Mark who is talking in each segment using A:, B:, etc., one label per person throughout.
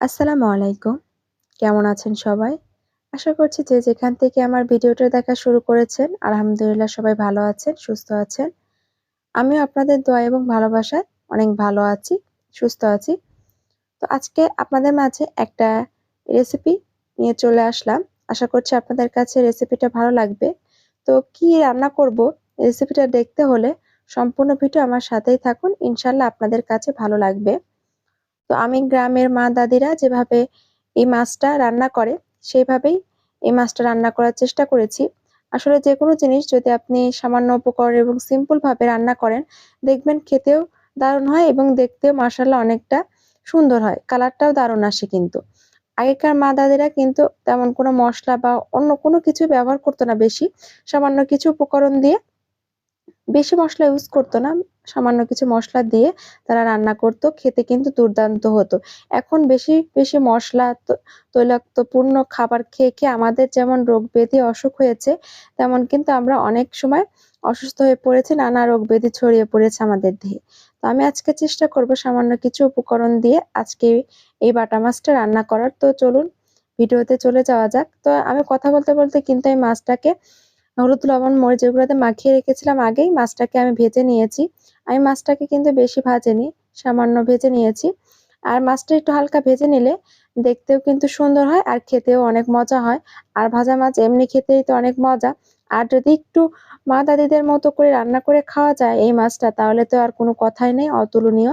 A: আসসালামু আলাইকুম। কেমন আছেন সবাই? আশা করছি যে যেখান থেকে আমার ভিডিওটা দেখা শুরু করেছেন, আলহামদুলিল্লাহ সবাই ভালো আছেন, সুস্থ আছেন। আমিও আপনাদের দোয়া এবং ভালোবাসায় অনেক ভালো আছি, সুস্থ আছি। তো আজকে আপনাদের মাঝে একটা রেসিপি নিয়ে চলে আসলাম। আশা করছি আপনাদের কাছে রেসিপিটা ভালো লাগবে। তো কি রান্না করব রেসিপিটা দেখতে হলে সম্পূর্ণ ভিডিও আমার সাথেই থাকুন। ইনশাল্লাহ আপনাদের কাছে ভালো লাগবে। তো আমি গ্রামের মা দাদিরা যেভাবে এই মাছটা রান্না করে, সেইভাবেই এই মাছটা রান্না করার চেষ্টা করেছি। আসলে যে কোনো জিনিস যদি আপনি সামান্য উপকরণ এবং সিম্পল ভাবে রান্না করেন, দেখবেন খেতেও দারুণ হয় এবং দেখতেও মাসাল্লাহ অনেকটা সুন্দর হয়। কালারটাও দারুণ আসে কিন্তু। আগেকার মা দাদিরা কিন্তু তেমন কোনো মশলা বা অন্য কোনো কিছু ব্যবহার করতো না বেশি। সামান্য কিছু উপকরণ দিয়ে বেশি মশলা ইউজ করতো না। সামান্য কিছু মশলা দিয়ে তারা রান্না করতো, খেতে কিন্তু দুর্দান্ত হতো। এখন বেশি বেশি মশলা তৈলাক্তপূর্ণ খাবার খেয়ে খেয়ে আমাদের যেমন রোগ ব্যাধি অসুখ হয়েছে, তেমন কিন্তু আমরা অনেক সময় অসুস্থ হয়ে পড়েছি, নানা রোগ ব্যাধি ছড়িয়ে পড়েছে আমাদের দেহে। তো আমি আজকে চেষ্টা করব সামান্য কিছু উপকরণ দিয়ে আজকে এই বাটা মাছটা রান্না করার। তো চলুন, ভিডিওতে চলে যাওয়া যাক। তো আমি কথা বলতে বলতে কিন্তু এই মাছটাকে হলুদ লবণ মরিচ এগুলোতে মাখিয়ে রেখেছিলাম আগেই। মাছটাকে আমি ভেজে নিয়েছি। আমি মাছটাকে কিন্তু বেশি ভাজেনি, সামান্য ভেজে নিয়েছি। আর মাছটা একটু হালকা ভেজে নিলে দেখতেও কিন্তু সুন্দর হয় আর খেতেও অনেক মজা হয়। আর ভাজা মাছ এমনি খেতেই তো অনেক মজা। আর যদি একটু মা দাদিদের মতো করে রান্না করে খাওয়া যায় এই মাছটা, তাহলে তো আর কোনো কথাই নেই, অতুলনীয়।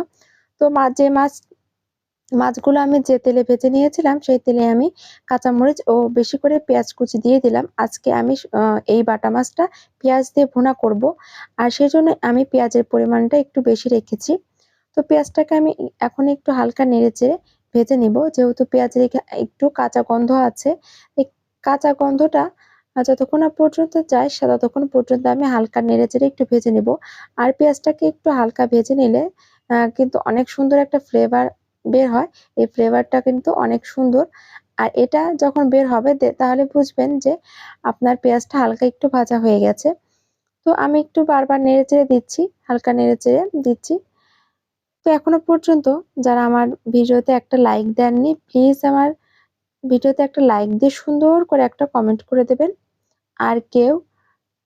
A: তো মা যে মাছ মাছগুলো আমি যে তেলে ভেজে নিয়েছিলাম, সেই তেলে আমি কাঁচামরিচ ও বেশি করে পেঁয়াজ কুচি দিয়ে দিলাম। আজকে আমি এই বাটা মাছটা পেঁয়াজ দিয়ে ভুনা করব। আর সেই জন্য আমি পেঁয়াজের পরিমাণটা একটু বেশি রেখেছি। তো পেঁয়াজটাকে আমি এখন একটু হালকা নেড়ে চেড়ে ভেজে নিব। যেহেতু পেঁয়াজের একটু কাঁচা গন্ধ আছে, এই কাঁচা গন্ধটা যতক্ষণ না পর্যন্ত যায়, সে ততক্ষণ পর্যন্ত আমি হালকা নেড়ে চেড়ে একটু ভেজে নিব। আর পেঁয়াজটাকে একটু হালকা ভেজে নিলে কিন্তু অনেক সুন্দর একটা ফ্লেভার বের হয়, এই ফ্লেভারটা কিন্তু অনেক সুন্দর। আর এটা যখন বের হবে তাহলে বুঝবেন যে আপনার পেঁয়াজটা হালকা একটু ভাজা হয়ে গেছে। তো আমি একটু বারবার নেড়ে চেড়ে দিচ্ছি, হালকা নেড়ে চেড়ে দিচ্ছি। তো এখনও পর্যন্ত যারা আমার ভিডিওতে একটা লাইক দেননি প্লিজ আমার ভিডিওতে একটা লাইক দিয়ে সুন্দর করে একটা কমেন্ট করে দেবেন। আর কেউ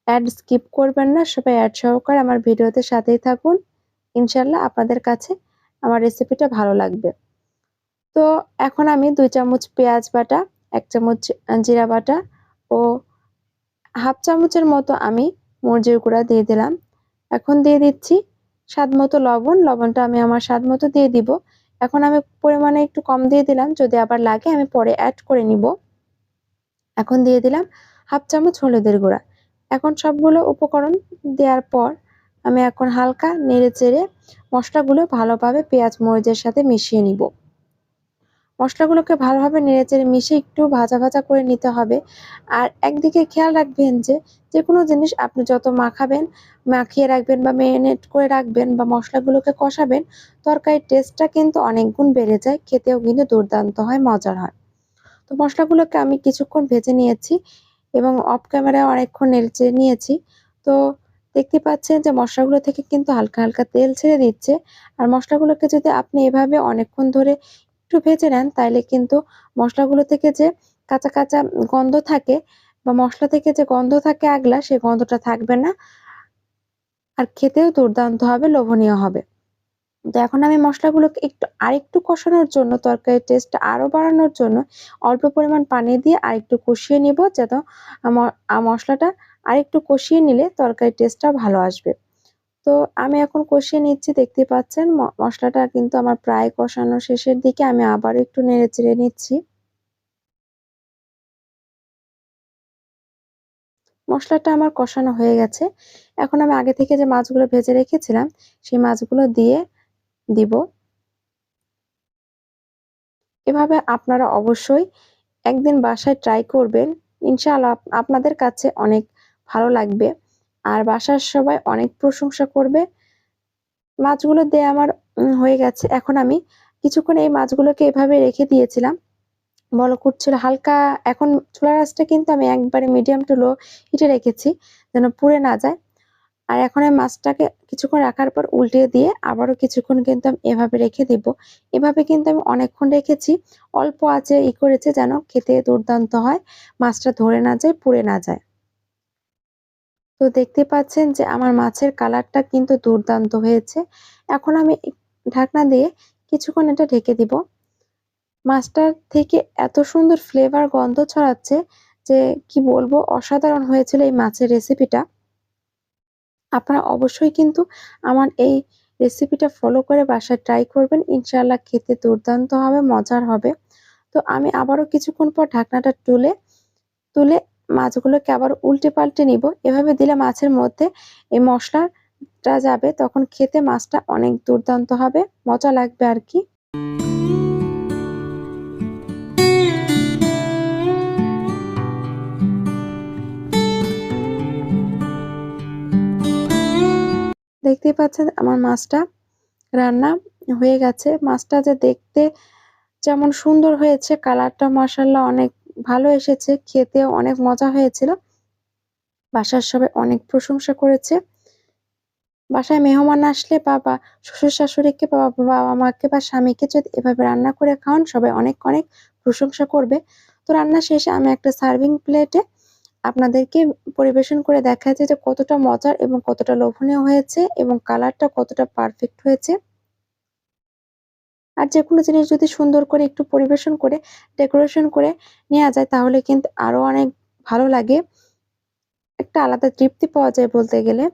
A: অ্যাড স্কিপ করবেন না, সবাই অ্যাড সহকারে আমার ভিডিওতে সাথেই থাকুন। ইনশাল্লাহ আপনাদের কাছে আমার রেসিপিটা ভালো লাগবে। তো এখন আমি দুই চামচ পেঁয়াজ বাটা, এক চামচ জিরা বাটা ও হাফ চামচের মতো আমি মরিচের গুঁড়া দিয়ে দিলাম। এখন দিয়ে দিচ্ছি স্বাদ মতো লবণ, লবণটা আমি আমার স্বাদ মতো দিয়ে দিব। এখন আমি পরিমাণে একটু কম দিয়ে দিলাম, যদি আবার লাগে আমি পরে অ্যাড করে নিব। এখন দিয়ে দিলাম হাফ চামচ হলুদের গুঁড়া। এখন সবগুলো উপকরণ দেওয়ার পর আমি এখন হালকা নেড়ে চেড়ে মশলাগুলো ভালোভাবে পেঁয়াজ মরিচের সাথে মিশিয়ে নিব। মশলাগুলোকে ভালোভাবে নেড়েচেড়ে মিশিয়ে একটু ভাজা ভাজা করে নিতে হবে। আর একদিকে খেয়াল রাখবেন যে যে কোনো জিনিস আপনি যত মাখাবেন, মাখিয়ে রাখবেন বা মেরিনেট করে রাখবেন বা মশলাগুলোকে কষাবেন, তরকারির টেস্টটা কিন্তু অনেক গুণ বেড়ে যায়, খেতেও কিন্তু দুর্দান্ত হয়, মজার হয়। তো মশলাগুলোকে আমি কিছুক্ষণ ভেজে নিয়েছি এবং অফ ক্যামেরায় অনেকক্ষণ নেড়ে নিয়েছি। তো দেখতে পাচ্ছেন যে মশলাগুলো থেকে কিন্তু হালকা হালকা তেল ছেড়ে দিচ্ছে। আর মশলাগুলোকে যদি আপনি এভাবে অনেকক্ষণ ধরে একটু ভেজে নেন তাহলে কিন্তু মশলাগুলো থেকে যে কাঁচা কাঁচা গন্ধ থাকে বা মশলা থেকে যে গন্ধ থাকে আগলা সেই গন্ধটা থাকবে না। আর খেতেও দুর্দান্ত হবে, লোভনীয় হবে। তো এখন আমি মশলাগুলোকে একটু, আরেকটু কষানোর জন্য, তরকারির টেস্ট আরও বাড়ানোর জন্য অল্প পরিমাণ পানি দিয়ে আরেকটু কষিয়ে নিব যাতে মশলাটা আরেকটু কষিয়ে নিলে তরকারির টেস্টটা ভালো আসবে। তো আমি এখন কষিয়ে নিচ্ছি, দেখতে পাচ্ছেন? মশলাটা কিন্তু আমার প্রায় কষানো শেষের দিকে, আমি আবারও একটু নেড়ে চেড়ে নিচ্ছি। মশলাটা আমার কষানো হয়ে গেছে। এখন আমি আগে থেকে যে মাছগুলো ভেজে রেখেছিলাম, সেই মাছগুলো দিয়ে দিব। এভাবে আপনারা অবশ্যই একদিন বাসায় ট্রাই করবেন। ইনশাআল্লাহ আপনাদের কাছে অনেক ভালো লাগবে। আর বাসার সবাই অনেক প্রশংসা করবে। মাছগুলো দিয়ে আমার হয়ে গেছে। এখন আমি কিছুক্ষণ এই মাছগুলোকে এভাবে রেখে দিয়েছিলাম। বলো করছিল হালকা, এখন চুলা রাসটা কিন্তু আমি একবারে মিডিয়াম টু লো হিটে রেখেছি যেন পুড়ে না যায়। আর এখন আমি মাছটাকে কিছুক্ষণ রাখার পর উল্টে দিয়ে আবারও কিছুক্ষণ কিন্তু আমি এভাবে রেখে দিব। এভাবে কিন্তু আমি অনেকক্ষণ রেখেছি। অল্প আছে ই করেছে যেন খেতে দুর্দান্ত হয়। মাছটা ধরে না যায়, পুড়ে না যায়। তো দেখতে পাচ্ছেন যে আমার মাছের কালারটা কিন্তু দুর্দান্ত হয়েছে। এখন আমি ঢাকনা দিয়ে কিছুক্ষণ এটা ঢেকে দিব। মাছটার থেকে এত সুন্দর ফ্লেভার গন্ধ ছড়াচ্ছে যে কি বলব, অসাধারণ হয়েছিল এই মাছের রেসিপিটা আপনারা অবশ্যই কিন্তু আমার এই রেসিপিটা ফলো করে বাসায় ট্রাই করবেন। ইনশাল্লাহ খেতে দুর্দান্ত হবে, মজার হবে। তো আমি আবারও কিছুক্ষণ পর ঢাকনাটা তুলে তুলে মাছগুলোকে আবার উল্টে পাল্টে নিব। এভাবে দিলে মাছের মধ্যে এই মশলাটা যাবে, তখন খেতে মাছটা অনেক দুর্দান্ত হবে, মজা লাগবে আর কি। দেখতেই পাচ্ছেন আমার মাছটা রান্না হয়ে গেছে। মাছটা যে দেখতে যেমন সুন্দর হয়েছে, কালারটা মাসাল্লাহ অনেক ভালো এসেছে, খেতেও অনেক মজা হয়েছিল। বাসার সবাই অনেক প্রশংসা করেছে। বাসায় মেহমান আসলে বাবা, শ্বশুর শাশুড়িকে বা বাবা মাকে বা স্বামীকে যদি এভাবে রান্না করে খাওয়ান, সবাই অনেক অনেক প্রশংসা করবে। তো রান্না শেষে আমি একটা সার্ভিং প্লেটে আপনাদেরকে পরিবেশন করে দেখাচ্ছি যে কতটা মজার এবং কতটা লোভনীয় হয়েছে এবং কালারটা কতটা পারফেক্ট হয়েছে। আর যে কোনো জিনিস যদি সুন্দর করে একটু পরিবেশন করে ডেকোরেশন করে নেওয়া যায়, তাহলে কিন্তু আরও অনেক ভালো লাগে। একটা আলাদা তৃপ্তি পাওয়া যায় বলতে গেলে।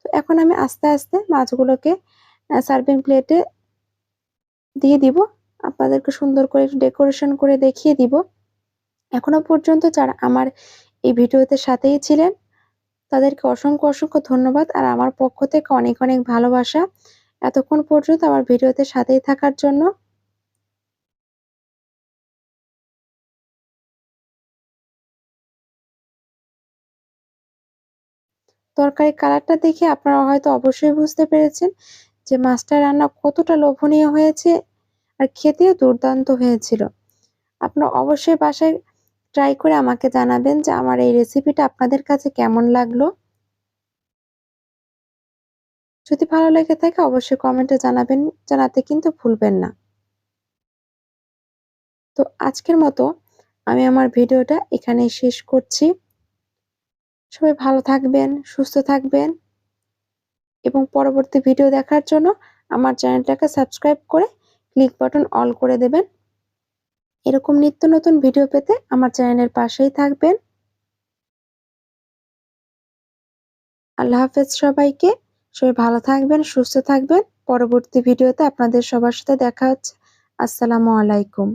A: তো এখন আমি আস্তে আস্তে মাছগুলোকে সার্ভিং প্লেটে দিয়ে দিব। আপনাদেরকে সুন্দর করে একটু ডেকোরেশন করে দেখিয়ে দিব। এখনও পর্যন্ত যারা আমার এই ভিডিওতে সাথেই ছিলেন, তাদেরকে অসংখ্য অসংখ্য ধন্যবাদ। আর আমার পক্ষ থেকে অনেক অনেক ভালোবাসা। এতক্ষণ পর্যন্ত আমার ভিডিওতে সাথেই থাকার জন্য তরকারি কালারটা দেখে আপনারা হয়তো অবশ্যই বুঝতে পেরেছেন যে মাছটা রান্না কতটা লোভনীয় হয়েছে আর খেতেও দুর্দান্ত হয়েছিল। আপনারা অবশ্যই বাসায় ট্রাই করে আমাকে জানাবেন যে আমার এই রেসিপিটা আপনাদের কাছে কেমন লাগল। যদি ভালো লেগে থাকে, অবশ্যই কমেন্টে জানাবেন, জানাতে কিন্তু ভুলবেন না। তো আজকের মতো আমি আমার ভিডিওটা এখানে শেষ করছি। সবাই ভালো থাকবেন, সুস্থ থাকবেন এবং পরবর্তী ভিডিও দেখার জন্য আমার চ্যানেলটাকে সাবস্ক্রাইব করে ক্লিক বাটন অল করে দেবেন। এরকম নিত্য নতুন ভিডিও পেতে আমার চ্যানেলের পাশেই থাকবেন। আল্লাহ হাফেজ সবাইকে। সবাই ভালো থাকবেন সুস্থ থাকবেন। পরবর্তী ভিডিওতে আপনাদের সবার সাথে দেখা হচ্ছে। আসসালামু আলাইকুম।